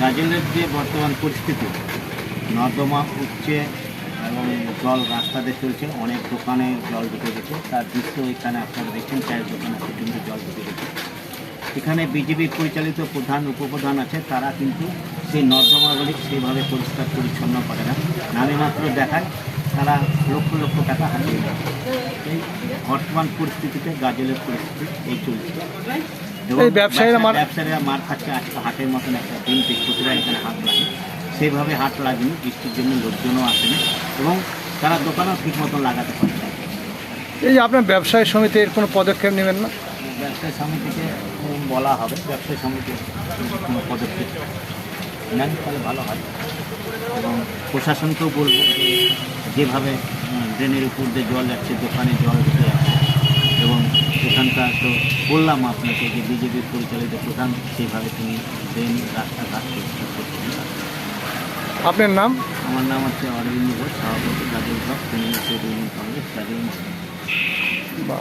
গাজলের যে বর্তমান পরিস্থিতি, নর্দমা উঠছে এবং জল রাস্তাতে চলছে, অনেক দোকানে জল ঢুকে গেছে। তার দৃশ্য এখানে আপনারা দেখছেন, চায়ের দোকানে পর্যন্ত জল ঢুকে গেছে। এখানে বিজেপি পরিচালিত প্রধান, উপপ্রধান আছে, তারা কিন্তু সেই নর্দমাগুলি সেইভাবে পরিষ্কার পরিচ্ছন্ন করে না। নামে মাত্র দেখায়, তারা লক্ষ লক্ষ টাকা হারিয়ে দেয় এই বর্তমান পরিস্থিতিতে গাজলের পরিস্থিতি এই চলছে। এই ব্যবসায়ীরা মার- ব্যবসায়ীরা মার খাচ্ছে আজকে হাটের মতন একটা দিন বৃহস্পতিবার এখানে হাট লাগে। সেইভাবে হাট লাগেনি বৃষ্টির জন্য লোকজনও আসেনি এবং তারা দোকানও ঠিক মতন লাগাতে পারছে। এই যে আপনার ব্যবসায়ী সমিতির কোনো পদক্ষেপ নেবেন না? ব্যবসায়ী সমিতিকে বলা হবে। ব্যবসায়ী সমিতি কোনো পদক্ষেপ নেন তাহলে ভালো হয়। এবং প্রশাসনকেও বলব যে যেভাবে ড্রেনের উপর দিয়ে জল যাচ্ছে দোকানে জল ঢুকে যাচ্ছে এবং এখানকার তো বললাম আপনাকে যে বিজেপি পরিচালিত প্রধান সেইভাবে তিনি দেন রাস্তাঘাট। আপনার নাম আমার নাম হচ্ছে অরবিন্দ ঘোষ সভাপতি গাজল ব্লক তৃণমূল কংগ্রেস গাজল